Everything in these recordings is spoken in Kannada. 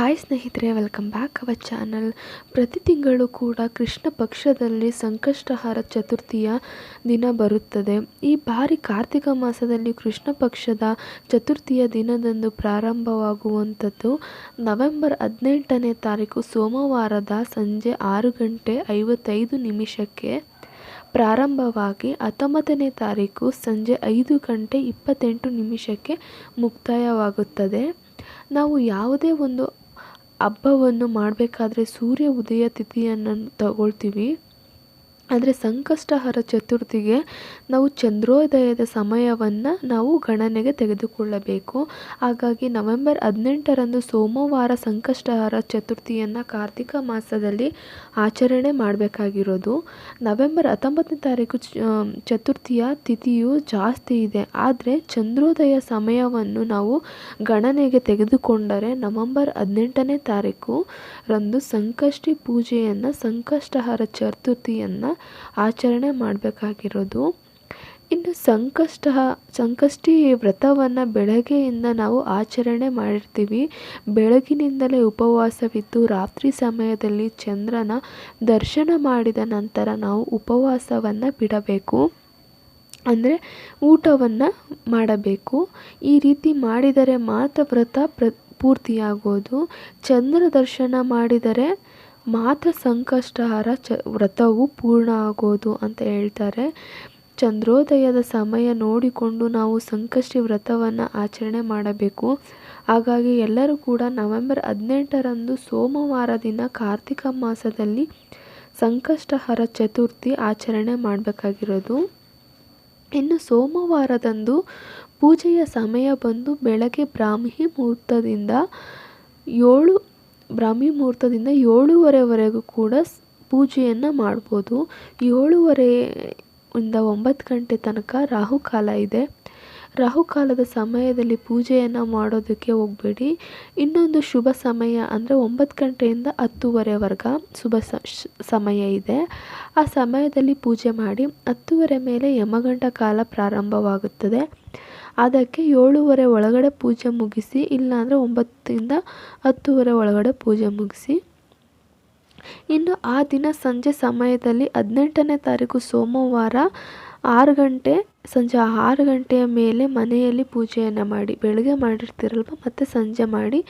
ಹಾಯ್ ಸ್ನೇಹಿತರೆ ವೆಲ್ಕಮ್ ಬ್ಯಾಕ್ ಅವರ್ ಚಾನಲ್ ಪ್ರತಿ ತಿಂಗಳು ಕೂಡ ಕೃಷ್ಣ ಪಕ್ಷದಲ್ಲಿ ಸಂಕಷ್ಟಹಾರ ಚತುರ್ಥಿಯ ದಿನ ಬರುತ್ತದೆ. ಈ ಬಾರಿ ಕಾರ್ತಿಕ ಮಾಸದಲ್ಲಿ ಕೃಷ್ಣ ಪಕ್ಷದ ಚತುರ್ಥಿಯ ದಿನದಂದು ಪ್ರಾರಂಭವಾಗುವಂಥದ್ದು ನವೆಂಬರ್ ಹದಿನೆಂಟನೇ ತಾರೀಕು ಸೋಮವಾರದ ಸಂಜೆ ಆರು ಗಂಟೆ ಐವತ್ತೈದು ನಿಮಿಷಕ್ಕೆ. ಪ್ರಾರಂಭವಾಗಿ ಹತ್ತೊಂಬತ್ತನೇ ತಾರೀಕು ಸಂಜೆ ಐದು ಗಂಟೆ ಇಪ್ಪತ್ತೆಂಟು ನಿಮಿಷಕ್ಕೆ ಮುಕ್ತಾಯವಾಗುತ್ತದೆ. ನಾವು ಯಾವುದೇ ಒಂದು ಹಬ್ಬವನ್ನು ಮಾಡಬೇಕಾದ್ರೆ ಸೂರ್ಯ ಉದಯ ತಿಥಿಯನ್ನು ತಗೊಳ್ತೀವಿ. ಆದರೆ ಸಂಕಷ್ಟಹರ ಚತುರ್ಥಿಗೆ ನಾವು ಚಂದ್ರೋದಯದ ಸಮಯವನ್ನು ನಾವು ಗಣನೆಗೆ ತೆಗೆದುಕೊಳ್ಳಬೇಕು. ಹಾಗಾಗಿ ನವೆಂಬರ್ ಹದಿನೆಂಟರಂದು ಸೋಮವಾರ ಸಂಕಷ್ಟಹರ ಚತುರ್ಥಿಯನ್ನು ಕಾರ್ತಿಕ ಮಾಸದಲ್ಲಿ ಆಚರಣೆ ಮಾಡಬೇಕಾಗಿರೋದು. ನವೆಂಬರ್ ಹತ್ತೊಂಬತ್ತನೇ ತಾರೀಕು ಚತುರ್ಥಿಯ ತಿಥಿಯು ಜಾಸ್ತಿ ಇದೆ. ಆದರೆ ಚಂದ್ರೋದಯ ಸಮಯವನ್ನು ನಾವು ಗಣನೆಗೆ ತೆಗೆದುಕೊಂಡರೆ ನವೆಂಬರ್ ಹದಿನೆಂಟನೇ ತಾರೀಕು ರಂದು ಸಂಕಷ್ಟಿ ಪೂಜೆಯನ್ನು, ಸಂಕಷ್ಟಹರ ಚತುರ್ಥಿಯನ್ನು ಆಚರಣೆ ಮಾಡಬೇಕಾಗಿರೋದು. ಇನ್ನು ಸಂಕಷ್ಟ, ಸಂಕಷ್ಟಿ ವ್ರತವನ್ನು ಬೆಳಗ್ಗೆಯಿಂದ ನಾವು ಆಚರಣೆ ಮಾಡಿರ್ತೀವಿ. ಬೆಳಗಿನಿಂದಲೇ ಉಪವಾಸವಿದ್ದು, ರಾತ್ರಿ ಸಮಯದಲ್ಲಿ ಚಂದ್ರನ ದರ್ಶನ ಮಾಡಿದ ನಂತರ ನಾವು ಉಪವಾಸವನ್ನು ಬಿಡಬೇಕು. ಅಂದರೆ ಊಟವನ್ನು ಮಾಡಬೇಕು. ಈ ರೀತಿ ಮಾಡಿದರೆ ಮಾತ್ರ ವ್ರತ ಪ್ರ, ಪೂರ್ತಿಯಾಗೋದು. ಚಂದ್ರ ದರ್ಶನ ಮಾಡಿದರೆ ಮಾತ್ರ ಸಂಕಷ್ಟಹಾರ ಚ ವ್ರತವು ಪೂರ್ಣ ಆಗೋದು ಅಂತ ಹೇಳ್ತಾರೆ. ಚಂದ್ರೋದಯದ ಸಮಯ ನೋಡಿಕೊಂಡು ನಾವು ಸಂಕಷ್ಟಿ ವ್ರತವನ್ನು ಆಚರಣೆ ಮಾಡಬೇಕು. ಹಾಗಾಗಿ ಎಲ್ಲರೂ ಕೂಡ ನವೆಂಬರ್ ಹದಿನೆಂಟರಂದು ಸೋಮವಾರ ದಿನ ಕಾರ್ತಿಕ ಮಾಸದಲ್ಲಿ ಸಂಕಷ್ಟಹರ ಚತುರ್ಥಿ ಆಚರಣೆ ಮಾಡಬೇಕಾಗಿರೋದು. ಇನ್ನು ಸೋಮವಾರದಂದು ಪೂಜೆಯ ಸಮಯ ಬಂದು ಬೆಳಗ್ಗೆ ಬ್ರಾಹ್ಮಿ ಮುಹೂರ್ತದಿಂದ ಏಳು ಬ್ರಾಹ್ಮಿ ಮುಹೂರ್ತದಿಂದ ಏಳೂವರೆವರೆಗೂ ಕೂಡ ಪೂಜೆಯನ್ನು ಮಾಡ್ಬೋದು. ಏಳೂವರೆ ಇಂದ ಒಂಬತ್ತು ಗಂಟೆ ತನಕ ರಾಹುಕಾಲ ಇದೆ. ರಾಹುಕಾಲದ ಸಮಯದಲ್ಲಿ ಪೂಜೆಯನ್ನು ಮಾಡೋದಕ್ಕೆ ಹೋಗಬೇಡಿ. ಇನ್ನೊಂದು ಶುಭ ಸಮಯ ಅಂದರೆ ಒಂಬತ್ತು ಗಂಟೆಯಿಂದ ಹತ್ತುವರೆವರೆಗ ಶುಭ ಸಮಯ ಇದೆ. ಆ ಸಮಯದಲ್ಲಿ ಪೂಜೆ ಮಾಡಿ ಹತ್ತುವರೆ ಮೇಲೆ ಯಮಗಂಟ ಕಾಲ ಪ್ರಾರಂಭವಾಗುತ್ತದೆ. ಅದಕ್ಕೆ ಏಳುವರೆ ಒಳಗಡೆ ಪೂಜೆ ಮುಗಿಸಿ, ಇಲ್ಲಾಂದರೆ ಒಂಬತ್ತರಿಂದ ಹತ್ತುವರೆ ಒಳಗಡೆ ಪೂಜೆ ಮುಗಿಸಿ. ಇನ್ನು ಆ ದಿನ ಸಂಜೆ ಸಮಯದಲ್ಲಿ ಹದಿನೆಂಟನೇ ತಾರೀಕು ಸೋಮವಾರ ಆರು ಗಂಟೆ, ಸಂಜೆ ಆರು ಗಂಟೆಯ ಮೇಲೆ ಮನೆಯಲ್ಲಿ ಪೂಜೆಯನ್ನು ಮಾಡಿ, ಬೆಳಗ್ಗೆ ಮಾಡಿರ್ತೀರಲ್ವ? ಮತ್ತು ಸಂಜೆ ಮಾಡಿ.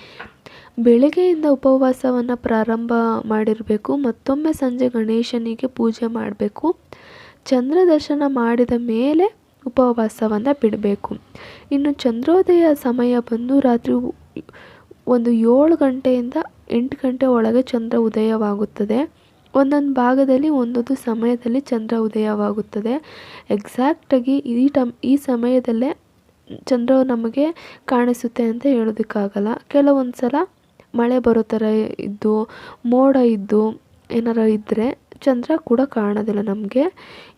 ಬೆಳಗ್ಗೆಯಿಂದ ಉಪವಾಸವನ್ನು ಪ್ರಾರಂಭ ಮಾಡಿರಬೇಕು, ಮತ್ತೊಮ್ಮೆ ಸಂಜೆ ಗಣೇಶನಿಗೆ ಪೂಜೆ ಮಾಡಬೇಕು. ಚಂದ್ರ ದರ್ಶನ ಮಾಡಿದ ಮೇಲೆ ಉಪವಾಸವನ್ನು ಬಿಡಬೇಕು. ಇನ್ನು ಚಂದ್ರೋದಯ ಸಮಯ ಬಂದು ರಾತ್ರಿ ಒಂದು ಏಳು ಗಂಟೆಯಿಂದ ಎಂಟು ಗಂಟೆ ಒಳಗೆ ಚಂದ್ರ ಉದಯವಾಗುತ್ತದೆ. ಒಂದೊಂದು ಭಾಗದಲ್ಲಿ ಒಂದೊಂದು ಸಮಯದಲ್ಲಿ ಚಂದ್ರ ಉದಯವಾಗುತ್ತದೆ. ಎಕ್ಸಾಕ್ಟಾಗಿ ಈ ಟಮ್, ಈ ಸಮಯದಲ್ಲೇ ಚಂದ್ರ ನಮಗೆ ಕಾಣಿಸುತ್ತೆ ಅಂತ ಹೇಳೋದಕ್ಕಾಗಲ್ಲ. ಕೆಲವೊಂದು ಸಲ ಮಳೆ ಬರೋ ಥರ ಇದ್ದು, ಮೋಡ ಇದ್ದು ಏನಾರ ಇದ್ದರೆ ಚಂದ್ರ ಕೂಡ ಕಾಣೋದಿಲ್ಲ ನಮಗೆ.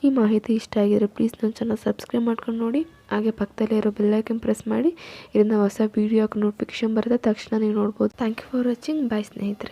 ಈ ಮಾಹಿತಿ ಇಷ್ಟ ಆಗಿದ್ರೆ ಪ್ಲೀಸ್ ನನ್ನ ಚಾನಲ್ ಸಬ್ಸ್ಕ್ರೈಬ್ ಮಾಡ್ಕೊಂಡು ನೋಡಿ. ಹಾಗೆ ಪಕ್ಕದಲ್ಲೇ ಇರೋ ಬೆಲ್ಲೈಕನ್ ಪ್ರೆಸ್ ಮಾಡಿ. ಇದರಿಂದ ಹೊಸ ವೀಡಿಯೋಕ್ಕೆ ನೋಟಿಫಿಕೇಶನ್ ಬರುತ್ತೆ. ತಕ್ಷಣ ನೀವು ನೋಡ್ಬೋದು. Thank you for watching bye ಸ್ನೇಹಿತರೆ.